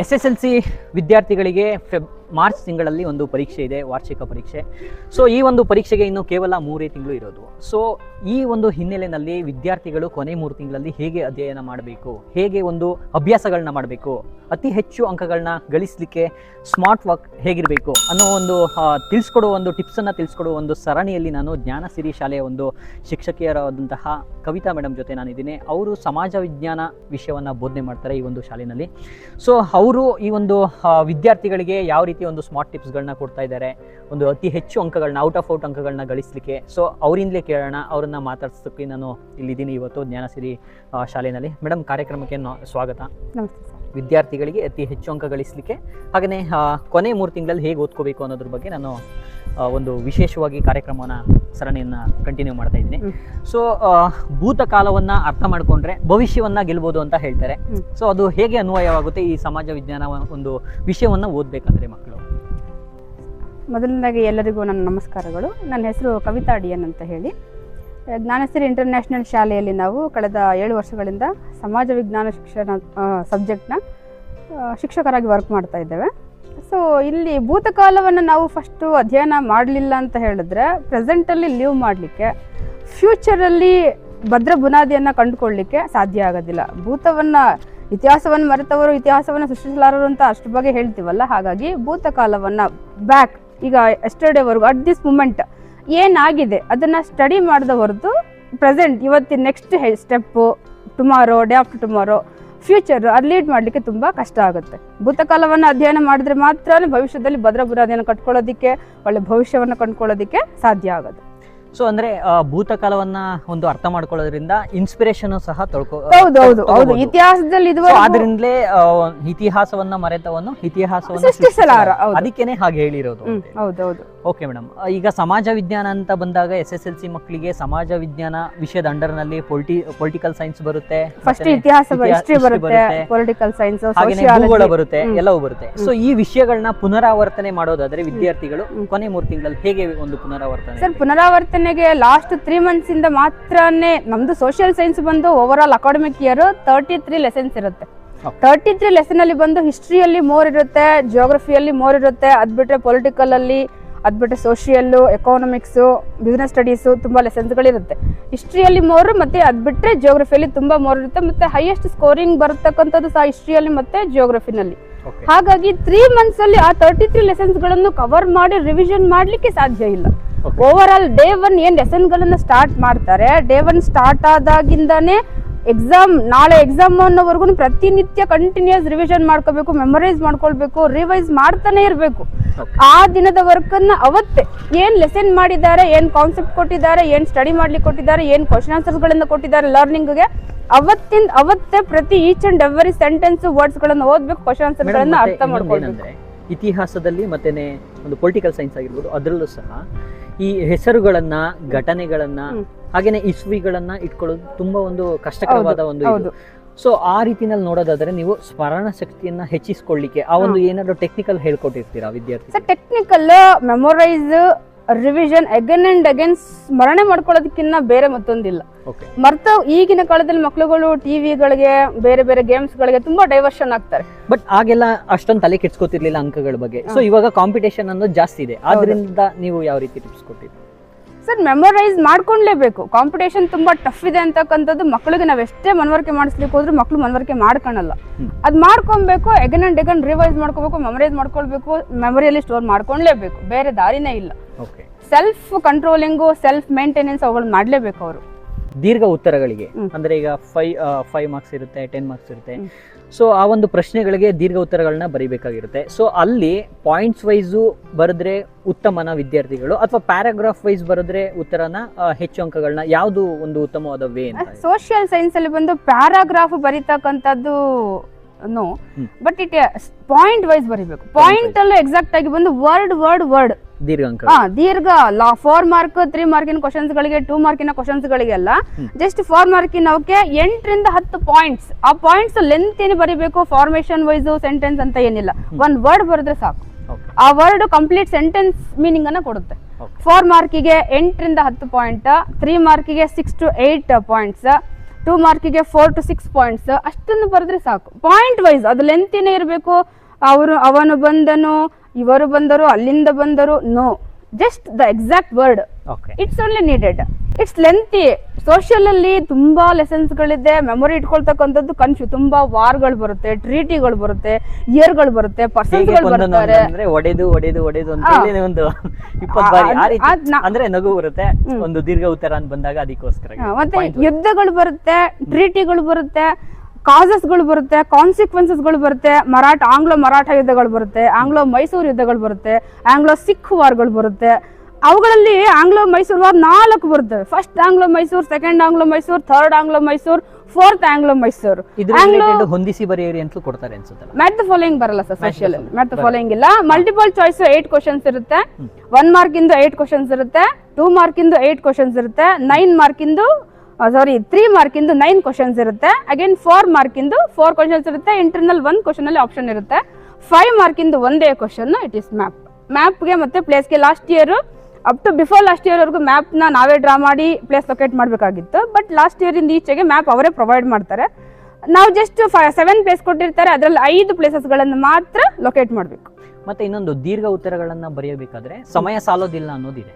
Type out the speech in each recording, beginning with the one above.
S S L C ವಿದ್ಯಾರ್ಥಿಗಳಿಗೆ Feb March ತಿಂಗಳಲ್ಲಿ ಒಂದು ಪರೀಕ್ಷೆ ಇದೆ, ವಾರ್ಷಿಕ ಪರೀಕ್ಷೆ. ಸೊ ಈ ಒಂದು ಪರೀಕ್ಷೆಗೆ ಇನ್ನು ಕೇವಲ ಮೂರೇ ತಿಂಗಳು ಇರೋದು. ಸೊ ಈ ಒಂದು ಹಿನ್ನೆಲೆಯಲ್ಲಿ ವಿದ್ಯಾರ್ಥಿಗಳು ಕೊನೆ ಮೂರು ತಿಂಗಳಲ್ಲಿ ಹೇಗೆ ಅಧ್ಯಯನ ಮಾಡಬೇಕು? ಹೇಗೆ ಒಂದು ಅಭ್ಯಾಸಗಳನ್ನ ಮಾಡಬೇಕು? ಅತಿ ಹೆಚ್ಚು ಅಂಕಗಳನ್ನ ಗಳಿಸಲಿಕ್ಕೆ ಸ್ಮಾರ್ಟ್ ವರ್ಕ್ ಹೇಗಿರಬೇಕು? ಅನ್ನೋ ಒಂದು ತಿಳಿಸ್ಕೊಡುವ ಒಂದು ಟಿಪ್ಸನ್ನು ತಿಳಿಸ್ಕೊಡುವ ಒಂದು ಸರಣಿಯಲ್ಲಿ ನಾನು ಜ್ಞಾನಸಿರಿ ಶಾಲೆಯ ಒಂದು ಶಿಕ್ಷಕಿಯರಾದಂತಹ ಕವಿತಾ ಮೇಡಮ್ ಜೊತೆ ನಾನಿದ್ದೀನಿ. ಅವರು ಸಮಾಜ ವಿಜ್ಞಾನ ವಿಷಯವನ್ನು ಬೋಧನೆ ಮಾಡ್ತಾರೆ ಈ ಒಂದು ಶಾಲೆಯಲ್ಲಿ. ಸೊ ಅವರು ಈ ಒಂದು ವಿದ್ಯಾರ್ಥಿಗಳಿಗೆ ಯಾವ ರೀತಿ ಒಂದು ಸ್ಮಾರ್ಟ್ ಟಿಪ್ಸ್ಗಳನ್ನ ಕೊಡ್ತಾ ಇದ್ದಾರೆ. ಒಂದು ಅತಿ ಹೆಚ್ಚು ಅಂಕಗಳನ್ನ ಔಟ್ ಆಫ್ ಔಟ್ ಅಂಕಗಳನ್ನ ಗಳಿಸಲಿಕ್ಕೆ. ಸೊ ಅವರಿಂದಲೇ ಕೇಳೋಣ ಅವರನ್ನ ಮಾತಾಡ್ಸೋಕ್ಕೆ ನಾನು ಇಲ್ಲಿದ್ದೀನಿ ಇವತ್ತು ಜ್ಞಾನಸಿರಿ ಶಾಲೆಯಲ್ಲಿ ಮೇಡಮ್ ಕಾರ್ಯಕ್ರಮಕ್ಕೆ ಸ್ವಾಗತ. ನಮಸ್ತೆ ವಿದ್ಯಾರ್ಥಿಗಳಿಗೆ ಅತಿ ಹೆಚ್ಚು ಅಂಕ ಗಳಿಸಲಿಕ್ಕೆ. ಹಾಗೆಯೇ ಕೊನೆ ಮೂರು ತಿಂಗಳಲ್ಲಿ ಹೇಗೆ ಓದ್ಕೋಬೇಕು ಅನ್ನೋದ್ರ ಬಗ್ಗೆ ನಾನು ಒಂದು ವಿಶೇಷವಾಗಿ ಕಾರ್ಯಕ್ರಮವನ್ನು ಸರಣಿಯನ್ನು ಕಂಟಿನ್ಯೂ ಮಾಡ್ತಾ ಇದ್ದೀನಿ. ಸೊ ಭೂತಕಾಲವನ್ನು ಅರ್ಥ ಮಾಡಿಕೊಂಡ್ರೆ ಭವಿಷ್ಯವನ್ನು ಗೆಲ್ಬೋದು ಅಂತ ಹೇಳ್ತಾರೆ. ಸೊ ಅದು ಹೇಗೆ ಅನ್ವಯವಾಗುತ್ತೆ ಈ ಸಮಾಜ ವಿಜ್ಞಾನ ಒಂದು ವಿಷಯವನ್ನು ಓದಬೇಕಾದ್ರೆ ಮಕ್ಕಳು? ಮೊದಲನೇದಾಗಿ ಎಲ್ಲರಿಗೂ ನನ್ನ ನಮಸ್ಕಾರಗಳು. ನನ್ನ ಹೆಸರು ಕವಿತಾ ಅಡಿಯನ್ ಅಂತ ಹೇಳಿ. ಜ್ಞಾನಶ್ರೀ ಇಂಟರ್ನ್ಯಾಷನಲ್ ಶಾಲೆಯಲ್ಲಿ ನಾವು ಕಳೆದ ಏಳು ವರ್ಷಗಳಿಂದ ಸಮಾಜ ವಿಜ್ಞಾನ ಶಿಕ್ಷಣ ಸಬ್ಜೆಕ್ಟ್ನ ಶಿಕ್ಷಕರಾಗಿ ವರ್ಕ್ ಮಾಡ್ತಾ ಇದ್ದೇವೆ. ಸೊ ಇಲ್ಲಿ ಭೂತಕಾಲವನ್ನು ನಾವು ಫಸ್ಟು ಅಧ್ಯಯನ ಮಾಡಲಿಲ್ಲ ಅಂತ ಹೇಳಿದ್ರೆ ಪ್ರೆಸೆಂಟಲ್ಲಿ ಲೀವ್ ಮಾಡಲಿಕ್ಕೆ ಫ್ಯೂಚರಲ್ಲಿ ಭದ್ರ ಬುನಾದಿಯನ್ನು ಕಂಡುಕೊಳ್ಳಲಿಕ್ಕೆ ಸಾಧ್ಯ ಆಗೋದಿಲ್ಲ. ಭೂತವನ್ನು, ಇತಿಹಾಸವನ್ನು ಮರೆತವರು, ಇತಿಹಾಸವನ್ನು ಸೃಷ್ಟಿಸಲಾರರು ಅಂತ ಅಷ್ಟು ಬಗ್ಗೆ ಹೇಳ್ತೀವಲ್ಲ, ಹಾಗಾಗಿ ಭೂತಕಾಲವನ್ನು ಬ್ಯಾಕ್ ಈಗ ಎಸ್ಟರ್ಡೇವರೆಗೂ ಅಟ್ ದಿಸ್ ಮೂಮೆಂಟ್ ಏನಾಗಿದೆ, ಅದನ್ನು ಸ್ಟಡಿ ಮಾಡಿದ ಹೊರತು ಪ್ರೆಸೆಂಟ್ ಇವತ್ತಿನ next step tomorrow day after tomorrow future lead ಮಾಡಲಿಕ್ಕೆ ತುಂಬ ಕಷ್ಟ ಆಗುತ್ತೆ. ಭೂತಕಾಲವನ್ನು ಅಧ್ಯಯನ ಮಾಡಿದ್ರೆ ಮಾತ್ರ ಭವಿಷ್ಯದಲ್ಲಿ ಭದ್ರ ಬುರಾದಿಯನ್ನು ಕಟ್ಕೊಳ್ಳೋದಕ್ಕೆ, ಒಳ್ಳೆ ಭವಿಷ್ಯವನ್ನು ಕಂಡುಕೊಳ್ಳೋದಿಕ್ಕೆ ಸಾಧ್ಯ ಆಗೋದು. ಸೊ ಅಂದ್ರೆ ಭೂತಕಾಲವನ್ನ ಒಂದು ಅರ್ಥ ಮಾಡ್ಕೊಳ್ಳೋದ್ರಿಂದ ಇನ್ಸ್ಪಿರೇಷನ್ ಸಹ ತೊಳ್ಕೊ ಹೌದು ಹೌದು ಹೌದು. ಇತಿಹಾಸದಲ್ಲಿ ಅದರಿಂದಲೇ ಆದ್ರಿಂದಲೇ ಇತಿಹಾಸವನ್ನ ಮರೆತವನ್ನು ಇತಿಹಾಸವನ್ನು ಸೃಷ್ಟಿಸಲಾರ. ಅದಕ್ಕೇನೆ ಹಾಗೆ ಹೇಳಿರೋದು ಹ್ಮ್, ಹೌದು ಹೌದು. ಓಕೆ ಮೇಡಮ್ ಈಗ ಸಮಾಜ ವಿಜ್ಞಾನ ಅಂತ ಬಂದಾಗ ಎಸ್ ಎಸ್ ಎಲ್ ಸಿ ಮಕ್ಕಳಿಗೆ ಸಮಾಜ ವಿಜ್ಞಾನ ವಿಷಯದ ಅಂಡರ್ನಲ್ಲಿ ಪೊಲಿಟಿಕಲ್ ಸೈನ್ಸ್ ಬರುತ್ತೆ ಫಸ್ಟ್ ಇತಿಹಾಸ ಬರುತ್ತೆ. ಪೊಲಿಟಿಕಲ್ ಸೈನ್ಸ್ ಬರುತ್ತೆ ಎಲ್ಲವೂ ಬರುತ್ತೆ. ಸೊ ಈ ವಿಷಯಗಳನ್ನ ಪುನರಾವರ್ತನೆ ಮಾಡೋದಾದ್ರೆ ವಿದ್ಯಾರ್ಥಿಗಳು ಕೊನೆ ಮೂರು ತಿಂಗಳಲ್ಲಿ ಹೇಗೆ ಒಂದು ಪುನರಾವರ್ತನೆ ಸರ್ ಪುನರಾವರ್ತನೆಗೆ ಲಾಸ್ಟ್ ತ್ರೀ ಮಂತ್ಸ್ ಇಂದ ಮಾತ್ರನೇ ನಮ್ದು ಸೋಷಿಯಲ್ ಸೈನ್ಸ್ ಬಂದು overall academic year thirty three lessons ಇರುತ್ತೆ. ತರ್ಟಿ ತ್ರೀ ಲೆಸನ್ ಅಲ್ಲಿ ಬಂದು ಹಿಸ್ಟ್ರಿಯಲ್ಲಿ ಮೋರ್ ಇರುತ್ತೆ ಜಿಯೋಗ್ರಫಿಯಲ್ಲಿ ಮೋರ್ ಇರುತ್ತೆ ಅದ್ ಬಿಟ್ರೆ ಪೊಲಿಟಿಕಲ್ ಅಲ್ಲಿ ಅದ್ ಬಿಟ್ರೆ ಸೋಷಿಯಲ್ಲು ಎಕಾನಮಿಕ್ಸು ಬಿಸ್ನೆಸ್ ಸ್ಟಡೀಸು ತುಂಬ ಲೆಸನ್ಸ್ಗಳಿರುತ್ತೆ ಹಿಸ್ಟ್ರಿಯಲ್ಲಿ ಮೋರ್ ಮತ್ತೆ ಅದ್ ಬಿಟ್ರೆ ಜಿಯೋಗ್ರಫಿಯಲ್ಲಿ ತುಂಬಾ ಮೋರ್ ಇರುತ್ತೆ ಮತ್ತೆ ಹೈಯೆಸ್ಟ್ ಸ್ಕೋರಿಂಗ್ ಬರತಕ್ಕಂಥದ್ದು ಸಹ ಹಿಸ್ಟ್ರಿಯಲ್ಲಿ ಮತ್ತೆ ಜಿಯೋಗ್ರಫಿನಲ್ಲಿ ಹಾಗಾಗಿ ತ್ರೀ ಮಂತ್ಸ್ ಅಲ್ಲಿ ಆ ತರ್ಟಿ ತ್ರೀ ಲೆಸನ್ಸ್ಗಳನ್ನು ಕವರ್ ಮಾಡಿ ರಿವಿಷನ್ ಮಾಡ್ಲಿಕ್ಕೆ ಸಾಧ್ಯ ಇಲ್ಲ. ಓವರ್ ಆಲ್ ಡೇ ಒನ್ ಏನ್ ಲೆಸನ್ ಗಳನ್ನ ಸ್ಟಾರ್ಟ್ ಮಾಡ್ತಾರೆ? ಡೇ ಒನ್ ಸ್ಟಾರ್ಟ್ ಆದಾಗಿಂದನೇ ಎಕ್ಸಾಮ್ ನಾಳೆ ಎಕ್ಸಾಮ್ ಅನ್ನೋವರೆಗೂ ಪ್ರತಿನಿತ್ಯ ಕಂಟಿನ್ಯೂಸ್ ರಿವಿಷನ್ ಮಾಡ್ಕೋಬೇಕು ಮೆಮೊರೈಸ್ ಮಾಡ್ಕೊಳ್ಬೇಕು ರಿವೈಸ್ ಮಾಡ್ತಾನೆ ಇರಬೇಕು. ಆ ದಿನದ ವರ್ಕ್ ಅನ್ನ ಅವತ್ತೇ ಏನ್ ಲೆಸನ್ ಮಾಡಿದ್ದಾರೆ ಏನ್ ಕಾನ್ಸೆಪ್ಟ್ ಕೊಟ್ಟಿದ್ದಾರೆ ಏನ್ ಸ್ಟಡಿ ಮಾಡ್ಲಿಕ್ಕೆ ಕೊಟ್ಟಿದ್ದಾರೆ ಏನ್ ಕ್ವಶನ್ ಆನ್ಸರ್ಸ್ ಗಳನ್ನ ಕೊಟ್ಟಿದ್ದಾರೆ ಲರ್ನಿಂಗ್ಗೆ ಅವತ್ತಿಂದ ಅವತ್ತೇ ಪ್ರತಿ each and every sentence words ಗಳನ್ನ ಓದ್ಬೇಕು ಕ್ವಶನ್ ಆನ್ಸರ್ ಗಳನ್ನ ಅರ್ಥ ಮಾಡ್ಕೊಳ್ಬೇಕು. ಇತಿಹಾಸದಲ್ಲಿ ಮತ್ತೆ ಒಂದು ಪೊಲಿಟಿಕಲ್ ಸೈನ್ಸ್ ಆಗಿರ್ಬೋದು ಅದರಲ್ಲೂ ಸಹ ಈ ಹೆಸರುಗಳನ್ನ ಘಟನೆಗಳನ್ನ. ಹಾಗೇನೆ ಇಸ್ವಿಗಳನ್ನ ಇಟ್ಕೊಳ್ಳೋದು ತುಂಬಾ ಒಂದು ಕಷ್ಟಕರವಾದ ಒಂದು ಇದು. ಸೊ ಆ ರೀತಿನಲ್ಲಿ ನೋಡೋದಾದ್ರೆ ನೀವು ಸ್ಮರಣ ಶಕ್ತಿಯನ್ನ ಹೆಚ್ಚಿಸ್ಕೊಳ್ಳಿಕ್ಕೆ ಆ ಒಂದು ಏನಾದ್ರು ಟೆಕ್ನಿಕಲ್ ಹೇಳ್ಕೊಟ್ಟಿರ್ತೀರಾ ವಿದ್ಯಾರ್ಥಿ technical memorise revision again and again ಸ್ಮರಣೆ ಮಾಡ್ಕೊಳ್ಳೋದಕ್ಕಿಂತ ಬೇರೆ ಮತ್ತೊಂದಿಲ್ಲ. ಓಕೆ ಮರ್ತ ಈಗಿನ ಕಾಲದಲ್ಲಿ ಮಕ್ಕಳುಗಳು ಟಿವಿಗಳಿಗೆ ಬೇರೆ ಬೇರೆ ಗೇಮ್ಸ್ ಗಳಿಗೆ ತುಂಬಾ ಡೈವರ್ಷನ್ ಆಗ್ತಾರೆ. ಬಟ್ ಆಗೆಲ್ಲ ಅಷ್ಟೊಂದು ತಲೆ ಕೆಡ್ಸ್ಕೊತಿರ್ಲಿಲ್ಲ ಅಂಕಗಳ ಬಗ್ಗೆ. ಸೊ ಇವಾಗ ಕಾಂಪಿಟೇಷನ್ ಅನ್ನೋದು ಜಾಸ್ತಿ ಇದೆ. ಆದ್ರಿಂದ ನೀವು ಯಾವ ರೀತಿ ಟಿಪ್ಸ್ ಕೊಟ್ಟಿದ್ದೀರಿ ಸರ್ ಮೆಮೊರೈಸ್ ಮಾಡ್ಕೊಳ್ಲೇಬೇಕು ಕಾಂಪಿಟೇಷನ್ ತುಂಬಾ ಟಫ್ ಇದೆ ಅಂತಕ್ಕಂಥದ್ದು ಮಕ್ಕಳಿಗೆ ನಾವ್ ಎಷ್ಟೇ ಮನವರಿಕೆ ಮಾಡಿಸ್ಲಿಕ್ಕೆ ಹೋದ್ರು ಮಕ್ಕಳು ಮನವರಿಕೆ ಮಾಡ್ಕೊಳಲ್ಲ. ಅದ್ ಮಾಡ್ಕೊಬೇಕು ಎಗನ್ ಅಂಡ್ ಎಗನ್ ರಿವೈಸ್ ಮಾಡ್ಕೋಬೇಕು ಮೆಮೊರೈಸ್ ಮಾಡ್ಕೊಳ್ಬೇಕು ಮೆಮೊರಿಯಲ್ಲಿ ಸ್ಟೋರ್ ಮಾಡ್ಕೊಳ್ಲೇಬೇಕು ಬೇರೆ ದಾರಿನೇ ಇಲ್ಲ. ಸೆಲ್ಫ್ ಕಂಟ್ರೋಲಿಂಗು ಸೆಲ್ಫ್ ಮೇಂಟೆನೆನ್ಸ್ ಅವುಗಳನ್ನ ಮಾಡಲೇಬೇಕು ಅವರು. ದೀರ್ಘ ಉತ್ತರಗಳಿಗೆ. ಅಂದ್ರೆ ಈಗ ಫೈವ್ ಫೈವ್ ಮಾರ್ಕ್ಸ್ ಇರುತ್ತೆ ಟೆನ್ ಮಾರ್ಕ್ಸ್ ಇರುತ್ತೆ. ಸೊ ಆ ಒಂದು ಪ್ರಶ್ನೆಗಳಿಗೆ ದೀರ್ಘ ಉತ್ತರಗಳನ್ನ ಬರಿಬೇಕಾಗಿರುತ್ತೆ. ಸೊ ಅಲ್ಲಿ ಪಾಯಿಂಟ್ಸ್ ವೈಸು ಬರೆದ್ರೆ ಉತ್ತಮನ ವಿದ್ಯಾರ್ಥಿಗಳು ಅಥವಾ ಪ್ಯಾರಾಗ್ರಾಫ್ ವೈಸ್ ಬರೆದ್ರೆ ಉತ್ತರನ ಹೆಚ್ಚು ಅಂಕಗಳನ್ನ ಯಾವುದು ಒಂದು ಉತ್ತಮವಾದ ವೇ ಅಂತ ಸೋಷಿಯಲ್ ಸೈನ್ಸ್ ಅಲ್ಲಿ ಬಂದು paragraph ಬರೀತಕ್ಕಂಥದ್ದು no but it point wise ಬರಿಬೇಕು. ಪಾಯಿಂಟ್ ಅಲ್ಲೂ ಎಕ್ಸಾಕ್ಟ್ ಆಗಿ ಬಂದು ವರ್ಡ್ ವರ್ಡ್ ವರ್ಡ್ ದೀರ್ಘ ಅಂಕ ಹಾ ದೀರ್ಘ ಲಾ ಫೋರ್ ಮಾರ್ಕ್ ತ್ರೀ ಮಾರ್ಕಿನ ಕ್ವಶನ್ಸ್ ಗಳಿಗೆ ಟೂ ಮಾರ್ಕಿನ ಕ್ವಶನ್ಸ್ ಗಳಿಗೆಲ್ಲ. ಜಸ್ಟ್ ಫೋರ್ ಮಾರ್ಕಿನ ಅವಕ್ಕೆ ಎಂಟರಿಂದ ಹತ್ತು ಪಾಯಿಂಟ್ಸ್ ಆ ಪಾಯಿಂಟ್ಸ್ ಲೆಂತ್ ಏನು ಬರೀಬೇಕು ಫಾರ್ಮೇಶನ್ ವೈಸ್ ಸೆಂಟೆನ್ಸ್ ಅಂತ ಏನಿಲ್ಲ. ಒಂದ್ ವರ್ಡ್ ಬರೆದ್ರೆ ಸಾಕು. ಆ ವರ್ಡ್ ಕಂಪ್ಲೀಟ್ ಸೆಂಟೆನ್ಸ್ ಮೀನಿಂಗ್ ಅನ್ನ ಕೊಡುತ್ತೆ. ಫೋರ್ ಮಾರ್ಕಿಗೆ ಎಂಟರಿಂದ ಹತ್ತು point three ಮಾರ್ಕಿಗೆ six to eight points two ಮಾರ್ಕಿಗೆ four to six points ಅಷ್ಟನ್ನು ಬರೆದ್ರೆ ಸಾಕು. ಪಾಯಿಂಟ್ ವೈಸ್ ಅದು ಲೆಂತ್ ಏನೇ ಇರಬೇಕು ಅವರು ಅವನು ಬಂದನು ಇವರು ಬಂದರು ಅಲ್ಲಿಂದ ಬಂದರು no just the exact word it's only needed it's lengthy social ಅಲ್ಲಿ ತುಂಬಾ ಲೆಸನ್ಸ್ ಗಳಿದೆ. ಮೆಮೊರಿ ಇಟ್ಕೊಳ್ತಕ್ಕಂಥದ್ದು ಕನ್ಸು ತುಂಬಾ ವಾರ್ಗಳು ಬರುತ್ತೆ ಟ್ರೀಟಿಗಳು ಬರುತ್ತೆ ಇಯರ್ಗಳು ಬರುತ್ತೆ ಪರ್ಸನ್ಸ್ಗಳು ಬರ್ತಾರೆ. ಅಂದ್ರೆ ಒಡೆದು ಒಡೆದು ಒಡೆದು. ಒಂದು ಇಪ್ಪತ್ತು ಆ, ಬಾರಿ ಆ ರೀತಿ ಅಂದ್ರೆ ನಗು ಬರುತ್ತೆ. ಒಂದು ದೀರ್ಘ ಉತ್ತರ ಅಂತ ಬಂದಾಗ ಅದಕ್ಕೋಸ್ಕರ ಮತ್ತೆ ಯುದ್ಧಗಳು ಬರುತ್ತೆ ಟ್ರೀಟಿಗಳು ಬರುತ್ತೆ. ಕಾಸಸ್ಗಳು ಬರುತ್ತೆ ಕಾನ್ಸಿಕ್ವೆನ್ಸಸ್ಗಳು ಬರುತ್ತೆ ಮರಾಠ ಆಂಗ್ಲೋ ಮರಾಠ ಯುದ್ಧಗಳು ಬರುತ್ತೆ ಆಂಗ್ಲೋ ಮೈಸೂರು ಯುದ್ಧಗಳು ಬರುತ್ತೆ ಆಂಗ್ಲೋ ಸಿಖ್ ವಾರ್ಗಳು ಬರುತ್ತೆ. ಅವುಗಳಲ್ಲಿ ಆಂಗ್ಲೋ ಮೈಸೂರು ವಾರ್ ನಾಲ್ಕು ಬರುತ್ತೆ. First Anglo Mysuru second Anglo Mysuru third Anglo Mysuru fourth Anglo Mysuru. Anglo ಹೊಂದಿಸಿ ಬರೆಯಿರಿ ಅಂತ ಕೊಡ್ತಾರೆ ಅನ್ಸುತ್ತೆ ದ ಫಾಲೋಯಿಂಗ್ ಬರಲ್ಲ ಸರ್ ಸ್ಪೆಷಲ್ ದ ಫಾಲೋಯಿಂಗ್ ಇಲ್ಲ. ಮಲ್ಟಿಪಲ್ ಚಾಯ್ಸ್ ಏಟ್ ಕ್ವಶನ್ಸ್ ಇರುತ್ತೆ. ಒನ್ ಮಾರ್ಕ್ ಇಂದು ಏಟ್ ಕ್ವಶನ್ಸ್ ಇರುತ್ತೆ. ಟೂ ಮಾರ್ಕ್ ಇಂದು ಏಟ್ ಕ್ವಶನ್ಸ್ ಇರುತ್ತೆ. ನೈನ್ ಮಾರ್ಕ್ ಇಂದು ಸಾರಿ ತ್ರೀ ಮಾರ್ಕ್ ಇಂದು ನೈನ್ ಕ್ವಶನ್ಸ್ ಇರುತ್ತೆ. ಅಗೇನ್ ಫೋರ್ ಮಾರ್ಕ್ ಇಂದು ಫೋರ್ ಕ್ವಶನ್ಸ್ ಇರುತ್ತೆ. ಇಂಟರ್ನಲ್ ಒನ್ ಕ್ವಶನ್ ಅಲ್ಲಿ ಆಪ್ಷನ್ ಇರುತ್ತೆ. ಫೈವ್ ಮಾರ್ಕ್ ಇಂದು ಒಂದೇ ಕ್ವಶನ್ ಇಟ್ ಇಸ್ ಮ್ಯಾಪ್ ಮ್ಯಾಪ್ಗೆ ಮತ್ತೆ ಪ್ಲೇಸ್ಗೆ last year up to before last year ವರೆಗೂ ಮ್ಯಾಪ್ನ ನಾವೇ ಡ್ರಾ ಮಾಡಿ ಪ್ಲೇಸ್ ಲೊಕೇಟ್ ಮಾಡಬೇಕಾಗಿತ್ತು. ಬಟ್ ಲಾಸ್ಟ್ ಇಯರ್ ಇಂದ ಈಚೆಗೆ ಮ್ಯಾಪ್ ಅವರೇ ಪ್ರೊವೈಡ್ ಮಾಡ್ತಾರೆ. ನಾವು ಜಸ್ಟ್ ಸೆವೆನ್ ಪ್ಲೇಸ್ ಕೊಟ್ಟಿರ್ತಾರೆ ಅದರಲ್ಲಿ ಐದು ಪ್ಲೇಸಸ್ಗಳನ್ನು ಮಾತ್ರ ಲೊಕೇಟ್ ಮಾಡಬೇಕು. ಮತ್ತೆ ಇನ್ನೊಂದು ದೀರ್ಘ ಉತ್ತರಗಳನ್ನ ಬರೆಯಬೇಕಾದ್ರೆ ಸಮಯ ಸಾಲೋದಿಲ್ಲ ಅನ್ನೋದಿದೆ.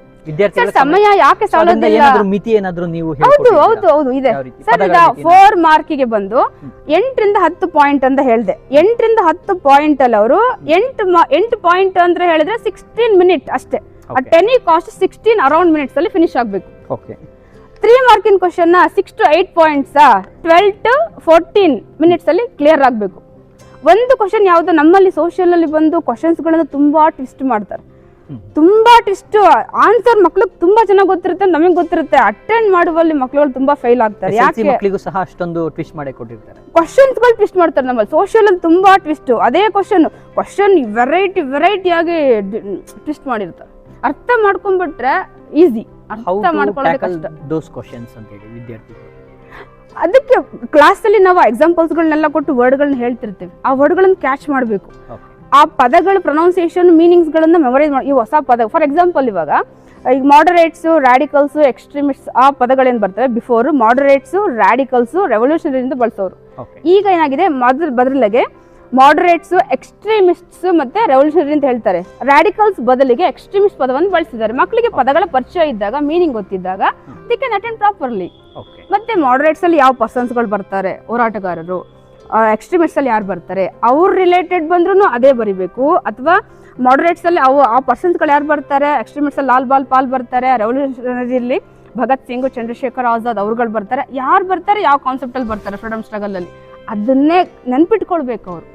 ಸರ್ ಸಮಯ ಯಾಕೆ ಅದರಿಂದ ಸಾಲೋದಿಲ್ಲ? ಏನಾದ್ರು ಮಿತಿ ಏನಾದ್ರೂ ನೀವು ಹೌದು ಹೇಳ್ಕೊಟ್ಟಿದ್ದೀರಾ? ಹೌದು ಹೌದು ಇದೆ. ಯಾವ ರೀತಿ? ಸರ್ ಪದಗಳ ಈಗ ಫೋರ್ ಮಾರ್ಕಿಗೆ ಬಂದು ಎಂಟರಿಂದ ಹತ್ತು ಪಾಯಿಂಟ್ ಅಂತ ಹೇಳಿದೆ. ಎಂಟರಿಂದ ಹತ್ತು ಪಾಯಿಂಟ್ ಅಲ್ಲಿ ಅವರು ಎಂಟು ma- ಎಂಟು ಪಾಯಿಂಟ್ ಅಂದ್ರೆ ಹೇಳಿದ್ರೆ ಸಿಕ್ಸ್ಟೀನ್ ಮಿನಿಟ್ ಅಷ್ಟೇ. ಆ Okay. ಟೆನಿ ಕಾಸ್ಟ್ ಸಿಕ್ಸ್ಟೀನ್ ಅರೌಂಡ್ ಮಿನಿಟ್ಸ್ ಅಲ್ಲಿ ಫಿನಿಶ್ ಆಗಬೇಕು. Okay. Three ಮಾರ್ಕಿನ question six to eight points twelve to fourteen minutes ಅಲ್ಲಿ ಕ್ಲಿಯರ್ ಆಗಬೇಕು. ಒಂದು ಕ್ವಶನ್ ಯಾವುದು ನಮ್ಮಲ್ಲಿ ಸೋಷಿಯಲಲ್ಲಿ ಬಂದು ಕ್ವಶನ್ಸ್ ಗಳನ್ನ ತುಂಬಾ ಟ್ವಿಸ್ಟ್ ಮಾಡ್ತಾರೆ. ತುಂಬಾ ಟ್ವಿಸ್ಟ್ ಆನ್ಸರ್ ಮಕ್ಳಿಗೆ ತುಂಬಾ ಚೆನ್ನಾಗಿ ಗೊತ್ತಿರುತ್ತೆ ನಮಗೆ ಗೊತ್ತಿರುತ್ತೆ. ಅಟೆಂಡ್ ಮಾಡುವಲ್ಲಿ ಮಕ್ಳುಗಳು ತುಂಬಾ ಫೈಲ್ ಆಗ್ತಾರೆ. ಯಾಕೆ? ಮಕ್ಕಳಿಗೂ ಸಹ ಅಷ್ಟೊಂದು ಟ್ವಿಸ್ಟ್ ಮಾಡಿ ಕೊಟ್ಟಿರ್ತಾರೆ. ಕ್ವಶನ್ಸ್ಗಳು ಟ್ವಿಸ್ಟ್ ಮಾಡ್ತಾರೆ ನಮ್ಮಲ್ಲಿ. ಸೋಷಿಯಲ್ ಅಲ್ಲಿ ತುಂಬಾ ಟ್ವಿಸ್ಟ್ ಅದೇ ಕ್ವಶನ್ ಕ್ವಶನ್ ವೆರೈಟಿ ವೆರೈಟಿ ಆಗಿ ಟ್ವಿಸ್ಟ್ ಮಾಡಿರ್ತಾರೆ. ಅರ್ಥ ಮಾಡ್ಕೊಂಡ್ಬಿಟ್ರೆ ಈಸಿ ಅರ್ಥ ಮಾಡ್ಕೊಳ್ಳೋದೇ ದೋಸ್ ಕ್ವಶನ್ಸ್ ಅಂತ ಹೇಳಿ ವಿದ್ಯಾರ್ಥಿಗಳು. ಅದಕ್ಕೆ ಕ್ಲಾಸಲ್ಲಿ ನಾವು ಎಕ್ಸಾಂಪಲ್ಸ್ಗಳನ್ನೆಲ್ಲ ಕೊಟ್ಟು ವರ್ಡ್ಗಳನ್ನ ಹೇಳ್ತಿರ್ತೀವಿ. ಆ ವರ್ಡ್ಗಳನ್ನ ಕ್ಯಾಚ್ ಮಾಡಬೇಕು. ಆ ಪದಗಳ ಪ್ರೊನೌನ್ಸಿಯೇಷನ್ ಮೀನಿಂಗ್ಸ್ಗಳನ್ನ ಮೆಮೊರೈಸ್ ಮಾಡಿ ಈ ಹೊಸ ಪದ ಫಾರ್ ಎಕ್ಸಾಂಪಲ್ ಇವಾಗ ಈಗ ಮಾಡರೇಟ್ಸು ರ್ಯಾಡಿಕಲ್ಸು ಎಕ್ಸ್ಟ್ರೀಮಿಸ್ಟ್ಸ್ ಆ ಪದಗಳೇನು ಬರ್ತವೆ? ಬಿಫೋರ್ ಮಾಡರೇಟ್ಸು ರ್ಯಾಡಿಕಲ್ಸು ರೆವಲ್ಯೂಷನರಿಂದ ಬಳಸೋರು. ಈಗ ಏನಾಗಿದೆ? ಮೊದಲ ಬದಲಿಗೆ ಮಾಡರೇಟ್ಸು ಎಕ್ಸ್ಟ್ರೀಮಿಸ್ಟ್ಸ್ ಮತ್ತೆ ರೆವಲ್ಯೂಷನರಿ ಅಂತ ಹೇಳ್ತಾರೆ. ರ್ಯಾಡಿಕಲ್ಸ್ ಬದಲಿಗೆ ಎಕ್ಸ್ಟ್ರೀಮಿಸ್ಟ್ ಪದವನ್ನು ಬಳಸಿದ್ದಾರೆ. ಮಕ್ಕಳಿಗೆ ಪದಗಳ ಪರಿಚಯ ಇದ್ದಾಗ ಮೀನಿಂಗ್ ಗೊತ್ತಿದ್ದಾಗ ದಿ ಕ್ಯಾನ್ ಅಟೆಂಡ್ ಪ್ರಾಪರ್ಲಿ. ಮತ್ತೆ ಮಾಡರೇಟ್ಸ್ ಅಲ್ಲಿ ಯಾವ ಪರ್ಸನ್ಸ್ಗಳು ಬರ್ತಾರೆ? ಹೋರಾಟಗಾರರು. ಎಕ್ಸ್ಟ್ರೀಮಿಸ್ಟ್ ಅಲ್ಲಿ ಯಾರು ಬರ್ತಾರೆ? ಅವ್ರ ರಿಲೇಟೆಡ್ ಬಂದ್ರೂ ಅದೇ ಬರಿಬೇಕು. ಅಥವಾ ಮಾಡರೇಟ್ಸ್ ಅಲ್ಲಿ ಅವು ಆ ಪರ್ಸನ್ಸ್ಗಳು ಯಾರು ಬರ್ತಾರೆ? ಎಕ್ಸ್ಟ್ರೀಮಿಸ್ಟ್ ಅಲ್ಲಿ ಲಾಲ್ ಬಾಲ್ ಪಾಲ್ ಬರ್ತಾರೆ. ರೆವಲ್ಯೂಷನರಿಲಿ ಭಗತ್ ಸಿಂಗ್ ಚಂದ್ರಶೇಖರ್ ಆಜಾದ್ ಅವ್ರುಗಳು ಬರ್ತಾರೆ. ಯಾರು ಬರ್ತಾರೆ? ಯಾವ ಕಾನ್ಸೆಪ್ಟ್ ಅಲ್ಲಿ ಬರ್ತಾರೆ? ಫ್ರೀಡಮ್ ಸ್ಟ್ರಗಲ್ ಅಲ್ಲಿ. ಅದನ್ನೇ ನೆನ್ಪಿಟ್ಕೊಳ್ಬೇಕು ಅವರು.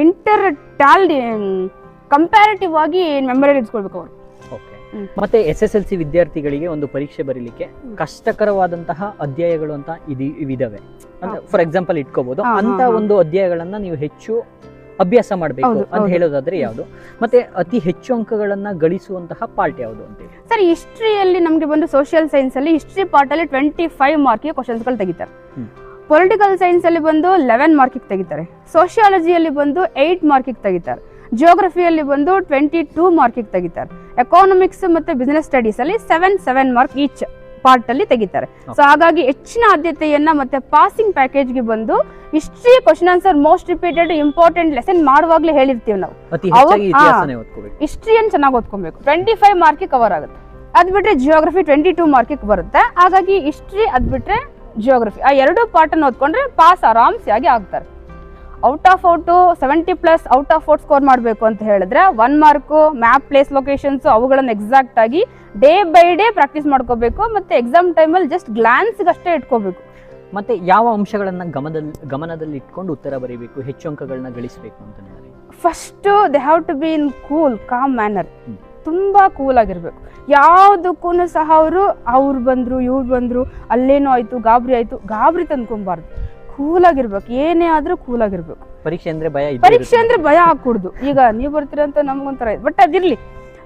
ಇಂಟರ್ ಟ್ಯಾಲ್ಡಿ ಕಂಪ್ಯಾರಿಟಿವ್ ಆಗಿ ಮೆಮೊರಿ ಇಟ್ಕೊಳ್ಬೇಕು ಅವರು. ಮತ್ತೆ ಎಸ್ ಎಸ್ ಎಲ್ ಸಿ ವಿದ್ಯಾರ್ಥಿಗಳಿಗೆ ಒಂದು ಪರೀಕ್ಷೆ ಬರೀಲಿಕ್ಕೆ ಕಷ್ಟಕರವಾದಂತಹ ಅಧ್ಯಾಯಗಳು ಅಂತ ಇದು ಇದಾವೆ ಫಾರ್ ಎಕ್ಸಾಂಪಲ್ ಇಟ್ಕೋಬಹುದು ಅಂತ ಒಂದು ಅಧ್ಯಾಯಗಳನ್ನ ನೀವು ಹೆಚ್ಚು ಅಭ್ಯಾಸ ಮಾಡಬೇಕು ಅಂತ ಹೇಳೋದಾದ್ರೆ ಯಾವುದು? ಮತ್ತೆ ಅತಿ ಹೆಚ್ಚು ಅಂಕಗಳನ್ನ ಗಳಿಸುವಂತಹ ಪಾರ್ಟ್ ಯಾವುದು ಅಂತ ಸರ್ ಹಿಸ್ಟ್ರಿಯಲ್ಲಿ ನಮಗೆ ಬಂದು ಸೋಷಿಯಲ್ ಸೈನ್ಸ್ ಅಲ್ಲಿ ಹಿಸ್ಟ್ರಿ ಪಾರ್ಟ್ ಅಲ್ಲಿ ಟ್ವೆಂಟಿ ಫೈವ್ ಮಾರ್ಕ್ ಕ್ವಶನ್ಸ್ಗಳು ತೆಗಿತಾರೆ. ಪೊಲಿಟಿಕಲ್ ಸೈನ್ಸ್ ಅಲ್ಲಿ ಬಂದು ಲೆವೆನ್ ಮಾರ್ಕಿಗೆ ತೆಗಿತಾರೆ. ಸೋಷಿಯಾಲಜಿಯಲ್ಲಿ ಬಂದು ಏಯ್ಟ್ ಮಾರ್ಕಿಗೆ ತೆಗಿತಾರೆ. ಜಿಯೋಗ್ರಫಿಯಲ್ಲಿ ಬಂದು ಟ್ವೆಂಟಿ ಟೂ ಮಾರ್ಕಿಗೆ ತೆಗಿತಾರೆ. ಎಕಾನಮಿಕ್ಸ್ ಮತ್ತೆ ಬಿಸ್ನೆಸ್ ಸ್ಟಡೀಸ್ ಅಲ್ಲಿ seven seven mark each part ಅಲ್ಲಿ ತೆಗಿತಾರೆ. ಸೊ ಹಾಗಾಗಿ ಹೆಚ್ಚಿನ ಆದ್ಯತೆಯನ್ನ ಮತ್ತೆ ಪಾಸಿಂಗ್ ಪ್ಯಾಕೇಜ್ಗೆ ಬಂದು history question answer most repeated important lesson ಮಾಡುವಾಗ್ಲೇ ಹೇಳಿರ್ತೀವಿ ನಾವು. ಹಿಸ್ಟ್ರಿಯನ್ನು ಚೆನ್ನಾಗಿ ಓದ್ಕೊಬೇಕು. ಟ್ವೆಂಟಿ ಫೈವ್ ಮಾರ್ಕಿಗೆ ಕವರ್ ಆಗುತ್ತೆ. ಅದ್ ಬಿಟ್ರೆ ಜಿಯೋಗ್ರಫಿ ಟ್ವೆಂಟಿ ಟೂ ಮಾರ್ಕಿಗೆ ಬರುತ್ತೆ. ಹಾಗಾಗಿ ಹಿಸ್ಟ್ರಿ ಅದ್ ಬಿಟ್ರೆ ಜಿಯೋಗ್ರಫಿ ಆ ಎರಡು ಪಾರ್ಟನ್ನು ಓದ್ಕೊಂಡ್ರೆ ಪಾಸ್ ಆರಾಮ್ಸಿಯಾಗಿ ಆಗಿ ಆಗ್ತಾರೆ. Out of out seventy plus out of out score ಮಾಡಬೇಕು ಅಂತ ಹೇಳಿದ್ರೆ one mark map place locations ಅವುಗಳನ್ನು ಎಕ್ಸಾಕ್ಟ್ ಆಗಿ ಡೇ ಬೈ ಡೇ ಪ್ರಾಕ್ಟೀಸ್ ಮಾಡ್ಕೋಬೇಕು ಮತ್ತೆ ಎಕ್ಸಾಮ್ ಟೈಮಲ್ಲಿ ಜಸ್ಟ್ ಗ್ಲಾನ್ಸ್ಗೆ ಅಷ್ಟೇ ಇಟ್ಕೋಬೇಕು. ಮತ್ತೆ ಯಾವ ಅಂಶಗಳನ್ನು ಗಮನದಲ್ಲಿ ಗಮನದಲ್ಲಿ ಇಟ್ಕೊಂಡು ಉತ್ತರ ಬರೀಬೇಕು ಹೆಚ್ಚು ಅಂಕಗಳನ್ನ ಗಳಿಸಬೇಕು ಅಂತ first they have to be in cool calm manner. ತುಂಬ ಕೂಲ್ ಆಗಿರ್ಬೇಕು. ಯಾವುದಕ್ಕೂ ಸಹ ಅವರು ಅವ್ರು ಬಂದ್ರು ಇವ್ರು ಬಂದ್ರು ಅಲ್ಲೇನೋ ಆಯ್ತು ಗಾಬರಿ ಆಯ್ತು ಗಾಬರಿ ತಂದ್ಕೊಬಾರ್ದು ಕೂಲ್ ಆಗಿರ್ಬೇಕು ಏನೇ ಆದ್ರೂ ಕೂಲ್ ಆಗಿರ್ಬೇಕು. ಪರೀಕ್ಷೆ ಅಂದರೆ ಭಯ ಪರೀಕ್ಷೆ ಅಂದರೆ ಭಯ ಹಾಕೂಡ್ದು ಈಗ ನೀವು ಬರ್ತೀರ ಅಂತ ನಮ್ಗೊಂಥರ ಬಟ್ ಅದಿರಲಿ.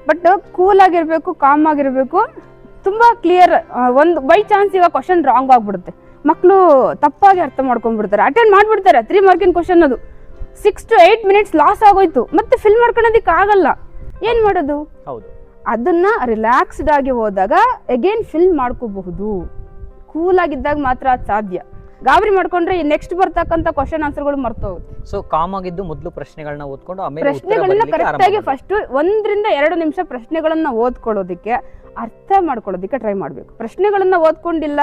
ಬಟ್ ಕೂಲ್ ಆಗಿರ್ಬೇಕು ಕಾಮ್ ಆಗಿರಬೇಕು ತುಂಬಾ ಕ್ಲಿಯರ್ ಒಂದು ಬೈ ಚಾನ್ಸ್ ಈಗ ಕ್ವಶನ್ ರಾಂಗ್ ಆಗ್ಬಿಡುತ್ತೆ. ಮಕ್ಕಳು ತಪ್ಪಾಗಿ ಅರ್ಥ ಮಾಡ್ಕೊಂಡ್ಬಿಡ್ತಾರೆ. ಅಟೆಂಡ್ ಮಾಡಿಬಿಡ್ತಾರೆ. ತ್ರೀ ಮಾರ್ಕಿನ ಕ್ವಶನ್ ಅದು. Six to eight minutes loss ಆಗೋಯ್ತು. ಮತ್ತೆ ಫಿಲ್ ಮಾಡ್ಕೊಳೋದಕ್ಕೆ ಆಗಲ್ಲ ಏನ್ ಮಾಡೋದು? ಹೌದು. ಅದನ್ನ ರಿಲ್ಯಾಕ್ಸ್ಡ್ ಆಗಿ ಹೋದಾಗ ಅಗೇನ್ ಫಿಲ್ ಮಾಡ್ಕೋಬಹುದು. ಕೂಲ್ ಆಗಿದ್ದಾಗ ಮಾತ್ರ ಅದು ಸಾಧ್ಯ. ಗಾಬರಿ ಮಾಡ್ಕೊಂಡ್ರೆ ನೆಕ್ಸ್ಟ್ ಬರ್ತಕ್ಕಂತ ಕ್ವಶನ್ ಆನ್ಸರ್ಗಳು ಮರ್ತೋಗುತ್ತೆ. ಸೊ ಕಾಮ್ ಆಗಿದ್ದು ಮೊದಲು ಪ್ರಶ್ನೆಗಳನ್ನ ಓದ್ಕೊಂಡು ಆಮೇಲೆ ಪ್ರಶ್ನೆಗಳನ್ನ ಕರೆಕ್ಟ್ ಆಗಿ ಫಸ್ಟ್ ಒಂದರಿಂದ ಎರಡು ನಿಮಿಷ ಪ್ರಶ್ನೆಗಳನ್ನ ಓದ್ಕೊಳ್ಳೋದಕ್ಕೆ ಅರ್ಥ ಮಾಡ್ಕೊಳ್ಳೋದಕ್ಕೆ ಟ್ರೈ ಮಾಡ್ಬೇಕು. ಪ್ರಶ್ನೆಗಳನ್ನ ಓದ್ಕೊಂಡಿಲ್ಲ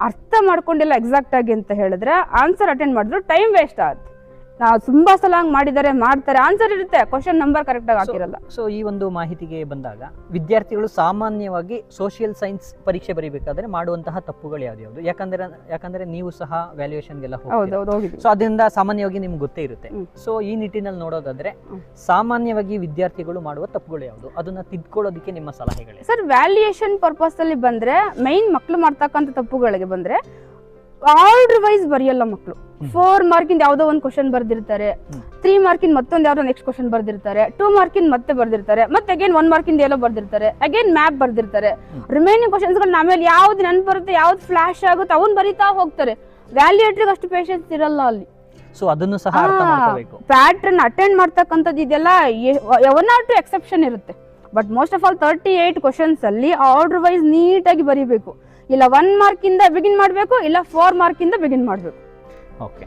ಅರ್ಥ ಮಾಡ್ಕೊಂಡಿಲ್ಲ ಎಕ್ಸಾಕ್ಟ್ ಆಗಿ ಅಂತ ಹೇಳಿದ್ರೆ ಆನ್ಸರ್ ಅಟೆಂಡ್ ಮಾಡಿದ್ರು ಟೈಮ್ ವೇಸ್ಟ್ ಆಗುತ್ತೆ. ನಾವು ತುಂಬಾ ಸಲ ಹಂಗ್ ಮಾಡಿದ್ದಾರೆ ಮಾಡ್ತಾರೆ ಆನ್ಸರ್ ಇರುತ್ತೆ. ಕ್ವಶನ್ ನಂಬರ್ ಕರೆಕ್ಟ್ ಆಗಿ ಹಾಕಿರಲ್ಲ. ಸೊ ಈ ಒಂದು ಮಾಹಿತಿಗೆ ಬಂದಾಗ ವಿದ್ಯಾರ್ಥಿಗಳು ಸಾಮಾನ್ಯವಾಗಿ ಸೋಷಿಯಲ್ ಸೈನ್ಸ್ ಪರೀಕ್ಷೆ ಬರೀಬೇಕಾದ್ರೆ ಮಾಡುವಂತಹ ತಪ್ಪುಗಳು ಯಾವ್ದು ಯಾಕಂದ್ರೆ ಯಾಕಂದ್ರೆ ನೀವು ಸಹ ವ್ಯಾಲ್ಯೂಯೇಷನ್ಗೆಲ್ಲ ಎಲ್ಲ ಹೋಗ್ತೀರಾ? ಸೊ ಅದರಿಂದ ಸಾಮಾನ್ಯವಾಗಿ ನಿಮ್ಗೆ ಗೊತ್ತೇ ಇರುತ್ತೆ. ಸೊ ಈ ನಿಟ್ಟಿನಲ್ಲಿ ನೋಡೋದಾದ್ರೆ ಸಾಮಾನ್ಯವಾಗಿ ವಿದ್ಯಾರ್ಥಿಗಳು ಮಾಡುವ ತಪ್ಪುಗಳು ಯಾವುದು? ಅದನ್ನ ತಿದ್ಕೊಳ್ಳೋದಕ್ಕೆ ನಿಮ್ಮ ಸಲಹೆಗಳೇ. ಸರ್ ವ್ಯಾಲ್ಯೂಯೇಷನ್ ಪರ್ಪಸ್ ಅಲ್ಲಿ ಬಂದ್ರೆ ಮೈನ್ ಮಕ್ಕಳು ಮಾಡ್ತಕ್ಕಂಥ ತಪ್ಪುಗಳಿಗೆ ಬಂದ್ರೆ ಆರ್ಡರ್ ವೈಸ್ ಬರೆಯಲ್ಲ ಮಕ್ಕಳು. ಫೋರ್ ಮಾರ್ಕಿಂದ ಯಾವ್ದೋ ಒಂದು ಕ್ವಶನ್ ಬರ್ದಿರ್ತಾರೆ. ತ್ರೀ ಮಾರ್ಕಿಂದ ಮತ್ತೊಂದು ಯಾವ್ದೋ ನೆಕ್ಸ್ಟ್ ಕ್ವಶನ್ ಬರ್ದಿರ್ತಾರೆ. ಟೂ ಮಾರ್ಕಿಂದ ಮತ್ತೆ ಬರ್ದಿರ್ತಾರೆ. ಮತ್ತೆ ಅಗೇನ್ ಒನ್ ಮಾರ್ಕಿಂದ ಎಲ್ಲೋ ಬರ್ದಿರ್ತಾರೆ. ಅಗೇನ್ ಮ್ಯಾಪ್ ಬರ್ದಿರ್ತಾರೆ. ರಿಮೈನಿಂಗ್ ಕ್ವಶನ್ಸ್ ಗಳನ್ನ ಆಮೇಲೆ ಯಾವ್ದು ನೆನ್ ಬರುತ್ತೆ ಯಾವ್ದು ಫ್ಲಾಶ್ ಆಗುತ್ತೆ ಅವ್ನ್ ಬರಿತಾ ಹೋಗ್ತಾರೆ. ವ್ಯಾಲ್ಯೂಯೇಟ್ರಿಗೆ ಅಷ್ಟು ಪೇಷನ್ಸ್ ಇರಲ್ಲ ಅಲ್ಲಿ. ಸೊ ಅದನ್ನು ಸಹ ಪ್ಯಾಟ್ರನ್ ಅಟೆಂಡ್ ಮಾಡ್ತಕ್ಕಂಥದ್ದು ಇದೆಲ್ಲ ಒನ್ ಆರ್ ಟು ಎಕ್ಸೆಪ್ಷನ್ ಇರುತ್ತೆ. But most of all thirty eight questions ಅಲ್ಲಿ ಆರ್ಡರ್ ವೈಸ್ ನೀಟಾಗಿ ಬರೀಬೇಕು. ಇಲ್ಲ ಒನ್ ಮಾರ್ಕ್ ಇಂದ ಬಿಗಿನ್ ಮಾಡಬೇಕು ಇಲ್ಲ ಫೋರ್ ಮಾರ್ಕ್ ಇಂದ ಬಿಗಿನ್ ಮಾಡಬೇಕು ಓಕೆ.